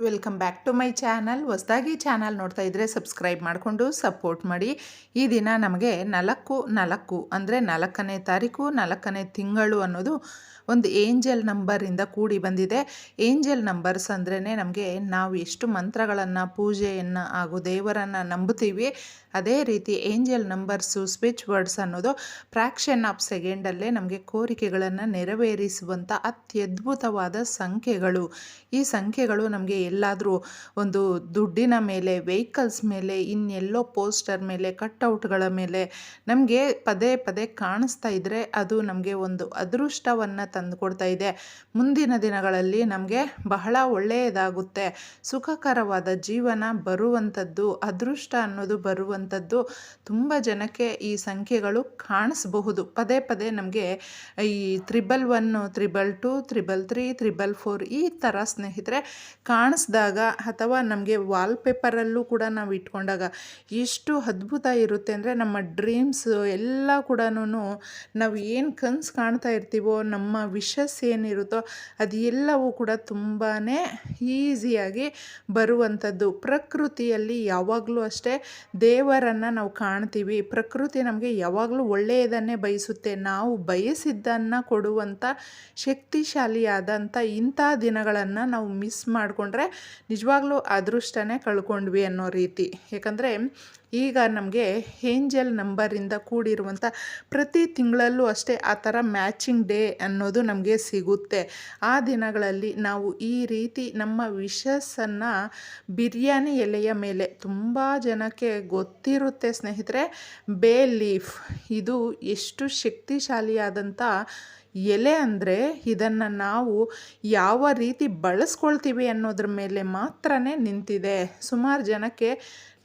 Welcome back to my channel. ಹೊಸದಾಗಿ channel ನೋಡ್ತಾ ಇದ್ದರೆ ಸಬ್ಸ್ಕ್ರೈಬ್ ಮಾಡಿಕೊಂಡು ಸಪೋರ್ಟ್ ಮಾಡಿ. ಈ ದಿನ ನಮಗೆ ನಾಲ್ಕು ನಾಲ್ಕು ಅಂದರೆ ನಾಲ್ಕನೇ ತಾರೀಕು, ನಾಲ್ಕನೇ ತಿಂಗಳು ಅನ್ನೋದು ಒಂದು ಏಂಜಲ್ ನಂಬರಿಂದ ಕೂಡಿ ಬಂದಿದೆ. ಏಂಜಲ್ ನಂಬರ್ಸ್ ಅಂದ್ರೇ ನಮಗೆ ನಾವು ಎಷ್ಟು ಮಂತ್ರಗಳನ್ನು, ಪೂಜೆಯನ್ನು ಹಾಗೂ ದೇವರನ್ನು ನಂಬುತ್ತೀವಿ, ಅದೇ ರೀತಿ ಏಂಜಲ್ ನಂಬರ್ಸು ಸ್ವಿಚ್ ವರ್ಡ್ಸ್ ಅನ್ನೋದು ಫ್ರ್ಯಾಕ್ಷನ್ ಆಫ್ ಸೆಕೆಂಡಲ್ಲೇ ನಮಗೆ ಕೋರಿಕೆಗಳನ್ನು ನೆರವೇರಿಸುವಂಥ ಅತ್ಯದ್ಭುತವಾದ ಸಂಖ್ಯೆಗಳು. ಈ ಸಂಖ್ಯೆಗಳು ನಮಗೆ ಎಲ್ಲಾದರೂ ಒಂದು ದುಡ್ಡಿನ ಮೇಲೆ ವೆಹಿಕಲ್ಸ್ ಮೇಲೆ, ಇನ್ನೆಲ್ಲೋ ಪೋಸ್ಟರ್ ಮೇಲೆ ಕಟ್ಔಟ್ಗಳ ಮೇಲೆ ನಮಗೆ ಪದೇ ಪದೇ ಕಾಣಿಸ್ತಾ ಇದ್ದರೆ ಅದು ನಮಗೆ ಒಂದು ಅದೃಷ್ಟವನ್ನು ತಂದುಕೊಡ್ತಾ ಇದೆ. ಮುಂದಿನ ದಿನಗಳಲ್ಲಿ ನಮಗೆ ಬಹಳ ಒಳ್ಳೆಯದಾಗುತ್ತೆ. ಸುಖಕರವಾದ ಜೀವನ ಬರುವಂಥದ್ದು, ಅದೃಷ್ಟ ಅನ್ನೋದು ಬರುವಂಥದ್ದು ತುಂಬ ಜನಕ್ಕೆ ಈ ಸಂಖ್ಯೆಗಳು ಕಾಣಿಸಬಹುದು. ಪದೇ ಪದೇ ನಮಗೆ ಈ triple one triple two triple three triple four ಈ ಥರ ಸ್ನೇಹಿತರೆ ಕಾಣಿಸ್ದಾಗ ಅಥವಾ ನಮಗೆ ವಾಲ್ಪೇಪರಲ್ಲೂ ಕೂಡ ನಾವು ಇಟ್ಕೊಂಡಾಗ ಎಷ್ಟು ಅದ್ಭುತ ಇರುತ್ತೆ ಅಂದರೆ ನಮ್ಮ ಡ್ರೀಮ್ಸ್ ಎಲ್ಲ ಕೂಡ ನಾವು ಏನು ಕನಸು ಕಾಣ್ತಾ ಇರ್ತೀವೋ, ನಮ್ಮ ವಿಷಸ್ ಏನಿರುತ್ತೋ ಅದು ಎಲ್ಲವೂ ಕೂಡ ತುಂಬಾ ಈಸಿಯಾಗಿ ಬರುವಂಥದ್ದು ಪ್ರಕೃತಿಯಲ್ಲಿ ಯಾವಾಗಲೂ ಅಷ್ಟೇ ದೇವರನ್ನು ನಾವು ಕಾಣ್ತೀವಿ. ಪ್ರಕೃತಿ ನಮಗೆ ಯಾವಾಗಲೂ ಒಳ್ಳೆಯದನ್ನೇ ಬಯಸುತ್ತೆ. ನಾವು ಬಯಸಿದ್ದನ್ನು ಕೊಡುವಂಥ ಶಕ್ತಿಶಾಲಿಯಾದಂಥ ಇಂಥ ದಿನಗಳನ್ನು ನಾವು ಮಿಸ್ ಮಾಡಿಕೊಂಡ್ರೆ ನಿಜವಾಗ್ಲೂ ಅದೃಷ್ಟನೇ ಕಳ್ಕೊಂಡ್ವಿ ಅನ್ನೋ ರೀತಿ. ಯಾಕಂದರೆ ಈಗ ನಮಗೆ ಏಂಜಲ್ ನಂಬರಿಂದ ಕೂಡಿರುವಂಥ ಪ್ರತಿ ತಿಂಗಳಲ್ಲೂ ಅಷ್ಟೇ ಆ ಥರ ಮ್ಯಾಚಿಂಗ್ ಡೇ ಅನ್ನೋದು ನಮಗೆ ಸಿಗುತ್ತೆ. ಆ ದಿನಗಳಲ್ಲಿ ನಾವು ಈ ರೀತಿ ನಮ್ಮ ವಿಷಸ್ಸನ್ನು ಬಿರಿಯಾನಿ ಎಲೆಯ ಮೇಲೆ ತುಂಬ ಜನಕ್ಕೆ ಗೊತ್ತಿರುತ್ತೆ ಸ್ನೇಹಿತರೆ. Bay leaf. ಇದು ಎಷ್ಟು ಶಕ್ತಿಶಾಲಿಯಾದಂಥ ಎಲೆ ಅಂದರೆ ಇದನ್ನು ನಾವು ಯಾವ ರೀತಿ ಬಳಸ್ಕೊಳ್ತೀವಿ ಅನ್ನೋದ್ರ ಮೇಲೆ ಮಾತ್ರ ನಿಂತಿದೆ. ಸುಮಾರು ಜನಕ್ಕೆ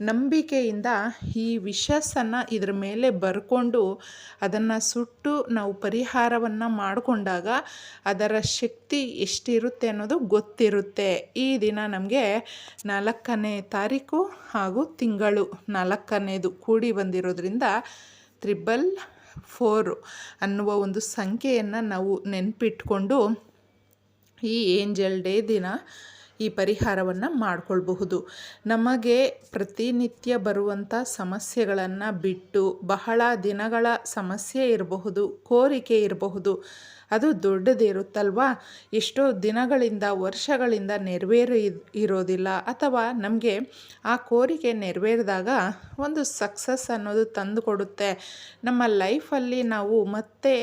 ನಂಬಿಕೆಯಿಂದ ಈ ವಿಷಸ್ಸನ್ನು ಇದ್ರ ಮೇಲೆ ಬರ್ಕೊಂಡು ಅದನ್ನು ಸುಟ್ಟು ನಾವು ಪರಿಹಾರವನ್ನು ಮಾಡಿಕೊಂಡಾಗ ಅದರ ಶಕ್ತಿ ಎಷ್ಟಿರುತ್ತೆ ಅನ್ನೋದು ಗೊತ್ತಿರುತ್ತೆ. ಈ ದಿನ ನಮಗೆ ನಾಲ್ಕನೇ ತಾರೀಕು ಹಾಗೂ ತಿಂಗಳು ನಾಲ್ಕನೇದು ಕೂಡಿ ಬಂದಿರೋದ್ರಿಂದ ತ್ರಿಬಲ್ ಫೋರು ಅನ್ನುವ ಒಂದು ಸಂಖ್ಯೆಯನ್ನು ನಾವು ನೆನಪಿಟ್ಕೊಂಡು ಈ ಏಂಜಲ್ ಡೇ ದಿನ ಈ ಪರಿಹಾರವನ್ನು ಮಾಡಿಕೊಳ್ಬಹುದು. ನಮಗೆ ಪ್ರತಿನಿತ್ಯ ಬರುವಂಥ ಸಮಸ್ಯೆಗಳನ್ನು ಬಿಟ್ಟು ಬಹಳ ದಿನಗಳ ಸಮಸ್ಯೆ ಇರಬಹುದು, ಕೋರಿಕೆ ಇರಬಹುದು. ಅದು ದೊಡ್ಡದಿರುತ್ತಲ್ವಾ? ಎಷ್ಟೋ ದಿನಗಳಿಂದ, ವರ್ಷಗಳಿಂದ ನೆರವೇರಿ ಇರೋದಿಲ್ಲ. ಅಥವಾ ನಮಗೆ ಆ ಕೋರಿಕೆ ನೆರವೇರಿದಾಗ ಒಂದು ಸಕ್ಸಸ್ ಅನ್ನೋದು ತಂದು ಕೊಡುತ್ತೆ ನಮ್ಮ ಲೈಫಲ್ಲಿ ನಾವು ಮತ್ತೆ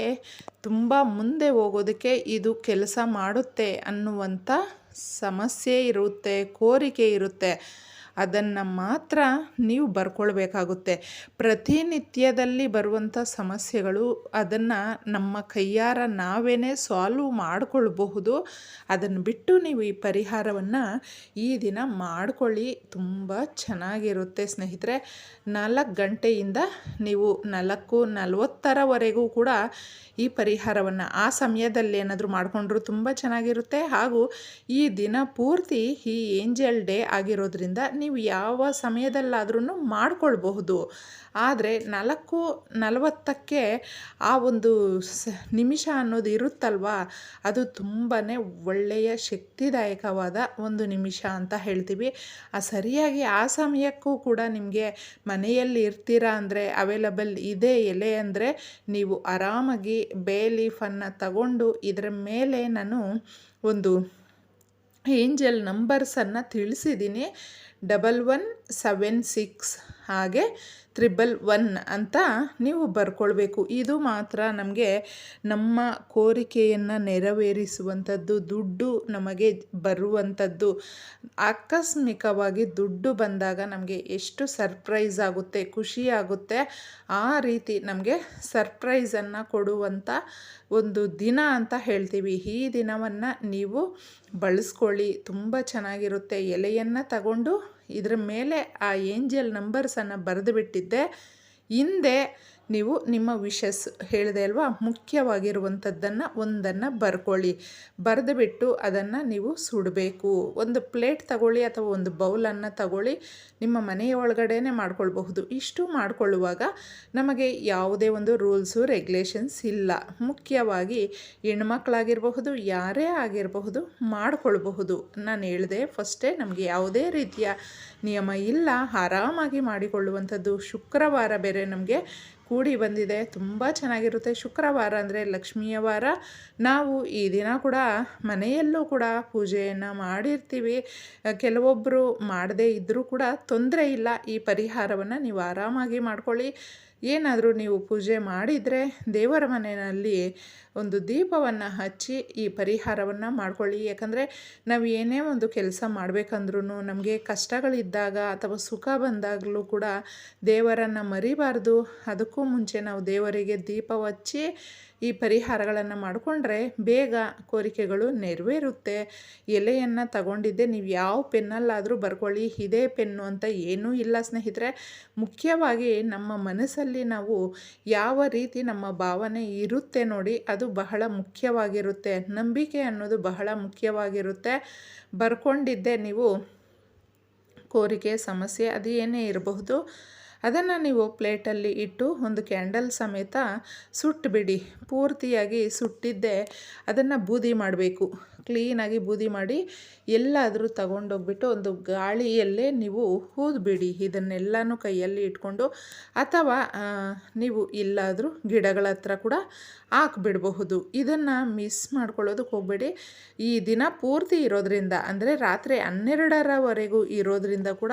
ತುಂಬ ಮುಂದೆ ಹೋಗೋದಕ್ಕೆ ಇದು ಕೆಲಸ ಮಾಡುತ್ತೆ ಅನ್ನುವಂಥ ಸಮಸ್ಯೆ ಇರುತ್ತೆ, ಕೋರಿಕೆ ಇರುತ್ತೆ. ಅದನ್ನು ಮಾತ್ರ ನೀವು ಬರ್ಕೊಳ್ಬೇಕಾಗುತ್ತೆ. ಪ್ರತಿನಿತ್ಯದಲ್ಲಿ ಬರುವಂಥ ಸಮಸ್ಯೆಗಳು ಅದನ್ನು ನಮ್ಮ ಕೈಯಾರ ನಾವೇ ಸಾಲ್ವ್ ಮಾಡಿಕೊಳ್ಬಹುದು, ಅದನ್ನು ಬಿಟ್ಟು ನೀವು ಈ ಪರಿಹಾರವನ್ನು ಈ ದಿನ ಮಾಡಿಕೊಳ್ಳಿ. ತುಂಬ ಚೆನ್ನಾಗಿರುತ್ತೆ ಸ್ನೇಹಿತರೆ. ನಾಲ್ಕು ಗಂಟೆಯಿಂದ ನೀವು ನಾಲ್ಕು ನಲವತ್ತರವರೆಗೂ ಕೂಡ ಈ ಪರಿಹಾರವನ್ನು ಆ ಸಮಯದಲ್ಲಿ ಏನಾದರೂ ಮಾಡಿಕೊಂಡ್ರೂ ತುಂಬ ಚೆನ್ನಾಗಿರುತ್ತೆ. ಹಾಗೂ ಈ ದಿನ ಪೂರ್ತಿ ಈ ಏಂಜಲ್ ಡೇ ಆಗಿರೋದ್ರಿಂದ ನೀವು ಯಾವ ಸಮಯದಲ್ಲಾದ್ರೂ ಮಾಡಿಕೊಳ್ಬಹುದು. ಆದರೆ ನಾಲ್ಕು ನಲವತ್ತಕ್ಕೆ ಆ ಒಂದು ಸ ನಿಮಿಷ ಅನ್ನೋದು ಇರುತ್ತಲ್ವ? ಅದು ತುಂಬಾ ಒಳ್ಳೆಯ ಶಕ್ತಿದಾಯಕವಾದ ಒಂದು ನಿಮಿಷ ಅಂತ ಹೇಳ್ತೀವಿ. ಆ ಸರಿಯಾಗಿ ಆ ಸಮಯಕ್ಕೂ ಕೂಡ ನಿಮಗೆ ಮನೆಯಲ್ಲಿ ಇರ್ತೀರಾ ಅಂದರೆ ಅವೈಲಬಲ್ ಇದೆ ಎಲೆ ಅಂದರೆ ನೀವು ಆರಾಮಾಗಿ ಬೇ ಲೀಫನ್ನು ತಗೊಂಡು ಇದರ ಮೇಲೆ ನಾನು ಒಂದು ಏಂಜಲ್ ನಂಬರ್ಸನ್ನು ತಿಳಿಸಿದ್ದೀನಿ. ಡಬಲ್ ಒನ್ ಸೆವೆನ್ ಸಿಕ್ಸ್ ಹಾಗೆ ತ್ರಿಬಲ್ ಒನ್ ಅಂತ ನೀವು ಬರ್ಕೊಳ್ಬೇಕು. ಇದು ಮಾತ್ರ ನಮಗೆ ನಮ್ಮ ಕೋರಿಕೆಯನ್ನು ನೆರವೇರಿಸುವಂಥದ್ದು, ದುಡ್ಡು ನಮಗೆ ಬರುವಂಥದ್ದು. ಆಕಸ್ಮಿಕವಾಗಿ ದುಡ್ಡು ಬಂದಾಗ ನಮಗೆ ಎಷ್ಟು ಸರ್ಪ್ರೈಸ್ ಆಗುತ್ತೆ, ಖುಷಿ ಆಗುತ್ತೆ, ಆ ರೀತಿ ನಮಗೆ ಸರ್ಪ್ರೈಸನ್ನು ಕೊಡುವಂಥ ಒಂದು ದಿನ ಅಂತ ಹೇಳ್ತೀವಿ. ಈ ದಿನವನ್ನು ನೀವು ಬಳಸ್ಕೊಳ್ಳಿ. ತುಂಬ ಚೆನ್ನಾಗಿರುತ್ತೆ. ಎಲೆಯನ್ನು ತಗೊಂಡು ಇದರ ಮೇಲೆ ಆ ಏಂಜಲ್ ನಂಬರ್ಸನ್ನು ಬರೆದು ಬಿಟ್ಟಿದ್ದೆ. ಹಿಂದೆ ನೀವು ನಿಮ್ಮ ವಿಷಸ್ ಹೇಳಿದೆ ಅಲ್ವಾ? ಮುಖ್ಯವಾಗಿರುವಂಥದ್ದನ್ನು ಒಂದನ್ನು ಬರ್ಕೊಳ್ಳಿ. ಬರೆದು ಬಿಟ್ಟು ಅದನ್ನು ನೀವು ಸುಡಬೇಕು. ಒಂದು ಪ್ಲೇಟ್ ತಗೊಳ್ಳಿ ಅಥವಾ ಒಂದು ಬೌಲನ್ನು ತಗೊಳ್ಳಿ ನಿಮ್ಮ ಮನೆಯ ಒಳಗಡೆನೇ ಮಾಡ್ಕೊಳ್ಬಹುದು. ಇಷ್ಟು ಮಾಡಿಕೊಳ್ಳುವಾಗ ನಮಗೆ ಯಾವುದೇ ಒಂದು ರೂಲ್ಸು, ರೆಗ್ಯುಲೇಷನ್ಸ್ ಇಲ್ಲ. ಮುಖ್ಯವಾಗಿ ಹೆಣ್ಮಕ್ಳಾಗಿರಬಹುದು, ಯಾರೇ ಆಗಿರಬಹುದು ಮಾಡಿಕೊಳ್ಬಹುದು. ನಾನು ಹೇಳಿದೆ ಫಸ್ಟೇ ನಮಗೆ ಯಾವುದೇ ರೀತಿಯ ನಿಯಮ ಇಲ್ಲ. ಆರಾಮಾಗಿ ಮಾಡಿಕೊಳ್ಳುವಂಥದ್ದು ಶುಕ್ರವಾರ ಬೇರೆ ನಮಗೆ ಕೂಡಿ ಬಂದಿದೆ. ತುಂಬ ಚೆನ್ನಾಗಿರುತ್ತೆ. ಶುಕ್ರವಾರ ಅಂದರೆ ಲಕ್ಷ್ಮಿಯ ವಾರ. ನಾವು ಈ ದಿನ ಕೂಡ ಮನೆಯಲ್ಲೂ ಕೂಡ ಪೂಜೆಯನ್ನು ಮಾಡಿರ್ತೀವಿ. ಕೆಲವೊಬ್ಬರು ಮಾಡದೇ ಇದ್ದರೂ ಕೂಡ ತೊಂದರೆ ಇಲ್ಲ. ಈ ಪರಿಹಾರವನ್ನು ನೀವು ಆರಾಮಾಗಿ ಮಾಡ್ಕೊಳ್ಳಿ. ಏನಾದರೂ ನೀವು ಪೂಜೆ ಮಾಡಿದರೆ ದೇವರ ಮನೆಯಲ್ಲಿ ಒಂದು ದೀಪವನ್ನು ಹಚ್ಚಿ ಈ ಪರಿಹಾರವನ್ನು ಮಾಡ್ಕೊಳ್ಳಿ. ಯಾಕಂದರೆ ನಾವು ಏನೇ ಒಂದು ಕೆಲಸ ಮಾಡಬೇಕಂದ್ರೂ ನಮಗೆ ಕಷ್ಟಗಳಿದ್ದಾಗ ಅಥವಾ ಸುಖ ಬಂದಾಗಲೂ ಕೂಡ ದೇವರನ್ನು ಮರಿಬಾರ್ದು. ಅದಕ್ಕೂ ಮುಂಚೆ ನಾವು ದೇವರಿಗೆ ದೀಪ ಹಚ್ಚಿ ಈ ಪರಿಹಾರಗಳನ್ನು ಮಾಡಿಕೊಂಡ್ರೆ ಬೇಗ ಕೋರಿಕೆಗಳು ನೆರವೇರುತ್ತೆ. ಎಲೆಯನ್ನು ತಗೊಂಡಿದ್ದೆ, ನೀವು ಯಾವ ಪೆನ್ನಲ್ಲಾದರೂ ಬರ್ಕೊಳ್ಳಿ, ಇದೇ ಪೆನ್ನು ಅಂತ ಏನೂ ಇಲ್ಲ ಸ್ನೇಹಿತರೆ. ಮುಖ್ಯವಾಗಿ ನಮ್ಮ ಮನಸ್ಸಲ್ಲಿ ನಾವು ಯಾವ ರೀತಿ ನಮ್ಮ ಭಾವನೆ ಇರುತ್ತೆ ನೋಡಿ, ಅದು ಬಹಳ ಮುಖ್ಯವಾಗಿರುತ್ತೆ. ನಂಬಿಕೆ ಅನ್ನೋದು ಬಹಳ ಮುಖ್ಯವಾಗಿರುತ್ತೆ. ಬರ್ಕೊಂಡಿದ್ದೆ ನೀವು, ಕೋರಿಕೆ, ಸಮಸ್ಯೆ ಅದು ಏನೇ ಇರಬಹುದು. ಅದನ್ನು ನೀವು ಪ್ಲೇಟಲ್ಲಿ ಇಟ್ಟು ಒಂದು ಕ್ಯಾಂಡಲ್ ಸಮೇತ ಸುಟ್ಟುಬಿಡಿ ಪೂರ್ತಿಯಾಗಿ ಸುಟ್ಟಿದ್ದೆ ಅದನ್ನು ಬೂದಿ ಮಾಡಬೇಕು. ಕ್ಲೀನಾಗಿ ಬೂದಿ ಮಾಡಿ ಎಲ್ಲಾದರೂ ತಗೊಂಡೋಗ್ಬಿಟ್ಟು ಒಂದು ಗಾಳಿಯಲ್ಲೇ ನೀವು ಊದ್ಬಿಡಿ ಇದನ್ನೆಲ್ಲನೂ ಕೈಯಲ್ಲಿ ಇಟ್ಕೊಂಡು ಅಥವಾ ನೀವು ಇಲ್ಲಾದರೂ ಗಿಡಗಳ ಹತ್ರ ಕೂಡ ಹಾಕ್ಬಿಡಬಹುದು. ಇದನ್ನು ಮಿಸ್ ಮಾಡ್ಕೊಳ್ಳೋದಕ್ಕೆ ಹೋಗಬೇಡಿ. ಈ ದಿನ ಪೂರ್ತಿ ಇರೋದ್ರಿಂದ, ಅಂದರೆ ರಾತ್ರಿ ಹನ್ನೆರಡರವರೆಗೂ ಇರೋದ್ರಿಂದ ಕೂಡ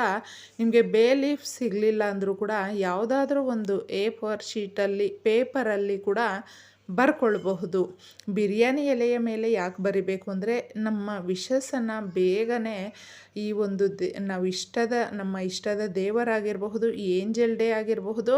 ನಿಮಗೆ ಬೇ ಲೀಫ್ ಸಿಗಲಿಲ್ಲ ಅಂದರೂ ಕೂಡ ಯಾವುದಾದ್ರೂ ಒಂದು ಎ ಫೋರ್ ಶೀಟಲ್ಲಿ ಪೇಪರಲ್ಲಿ ಕೂಡ ಬರ್ಕೊಳ್ಬಹುದು. ಬಿರಿಯಾನಿ ಎಲೆಯ ಮೇಲೆ ಯಾಕೆ ಬರಿಬೇಕು ಅಂದರೆ ನಮ್ಮ ವಿಶಸ್ಸನ್ನು ಬೇಗನೆ ಈ ಒಂದು ದೇ, ನಾವು ಇಷ್ಟದ, ನಮ್ಮ ಇಷ್ಟದ ದೇವರಾಗಿರಬಹುದು ಏಂಜಲ್ ಡೇ ಆಗಿರಬಹುದು,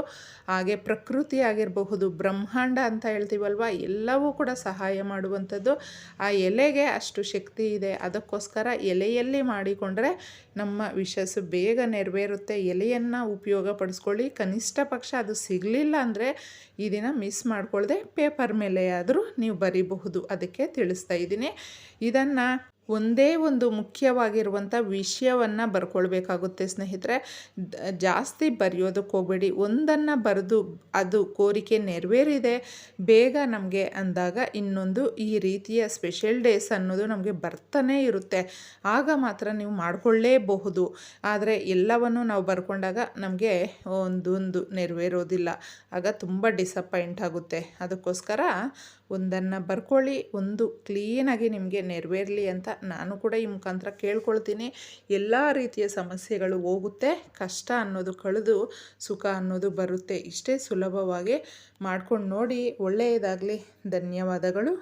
ಹಾಗೆ ಪ್ರಕೃತಿ ಆಗಿರಬಹುದು, ಬ್ರಹ್ಮಾಂಡ ಅಂತ ಹೇಳ್ತೀವಲ್ವ, ಎಲ್ಲವೂ ಕೂಡ ಸಹಾಯ ಮಾಡುವಂಥದ್ದು. ಆ ಎಲೆಗೆ ಅಷ್ಟು ಶಕ್ತಿ ಇದೆ. ಅದಕ್ಕೋಸ್ಕರ ಎಲೆಯಲ್ಲಿ ಮಾಡಿಕೊಂಡ್ರೆ ನಮ್ಮ ವಿಶಸ್ಸು ಬೇಗ ನೆರವೇರುತ್ತೆ. ಎಲೆಯನ್ನು ಉಪಯೋಗ ಪಡಿಸ್ಕೊಳ್ಳಿ ಕನಿಷ್ಠ ಪಕ್ಷ ಅದು ಸಿಗಲಿಲ್ಲ ಅಂದರೆ ಈ ದಿನ ಮಿಸ್ ಮಾಡ್ಕೊಳ್ಳದೆ ಪೇಪರ್ ಮೇಲೆ ಆದರೂ ನೀವು ಬರಿಬಹುದು. ಅದಕ್ಕೆ ತಿಳಿಸ್ತಾ ಇದ್ದೀನಿ. ಇದನ್ನು ಒಂದೇ ಒಂದು ಮುಖ್ಯವಾಗಿರುವಂಥ ವಿಷಯವನ್ನು ಬರ್ಕೊಳ್ಬೇಕಾಗುತ್ತೆ ಸ್ನೇಹಿತರೆ. ಜಾಸ್ತಿ ಬರೆಯೋದಕ್ಕೆ ಹೋಗಬೇಡಿ. ಒಂದನ್ನು ಬರೆದು ಅದು ಕೋರಿಕೆ ನೆರವೇರಿದೆ, ಬೇಗ ನಮಗೆ ಅಂದಾಗ ಇನ್ನೊಂದು ಈ ರೀತಿಯ ಸ್ಪೆಷಲ್ ಡೇಸ್ ಅನ್ನೋದು ನಮಗೆ ಬರ್ತಾನೆ ಇರುತ್ತೆ. ಆಗ ಮಾತ್ರ ನೀವು ಮಾಡಿಕೊಳ್ಳೇಬಹುದು. ಆದರೆ ಎಲ್ಲವನ್ನು ನಾವು ಬರ್ಕೊಂಡಾಗ ನಮಗೆ ಒಂದೊಂದು ನೆರವೇರೋದಿಲ್ಲ. ಆಗ ತುಂಬ ಡಿಸಪಾಯಿಂಟ್ ಆಗುತ್ತೆ. ಅದಕ್ಕೋಸ್ಕರ ಒಂದನ್ನು ಬರ್ಕೊಳ್ಳಿ, ಒಂದು ಕ್ಲೀನಾಗಿ ನಿಮಗೆ ನೆರವೇರಲಿ ಅಂತ ನಾನು ಕೂಡ ಈ ಮುಖಾಂತರ ಕೇಳ್ಕೊಳ್ತೀನಿ. ಎಲ್ಲ ರೀತಿಯ ಸಮಸ್ಯೆಗಳು ಹೋಗುತ್ತೆ, ಕಷ್ಟ ಅನ್ನೋದು ಕಳೆದು ಸುಖ ಅನ್ನೋದು ಬರುತ್ತೆ. ಇಷ್ಟೇ ಸುಲಭವಾಗಿ ಮಾಡ್ಕೊಂಡು ನೋಡಿ, ಒಳ್ಳೆಯದಾಗಲಿ. ಧನ್ಯವಾದಗಳು.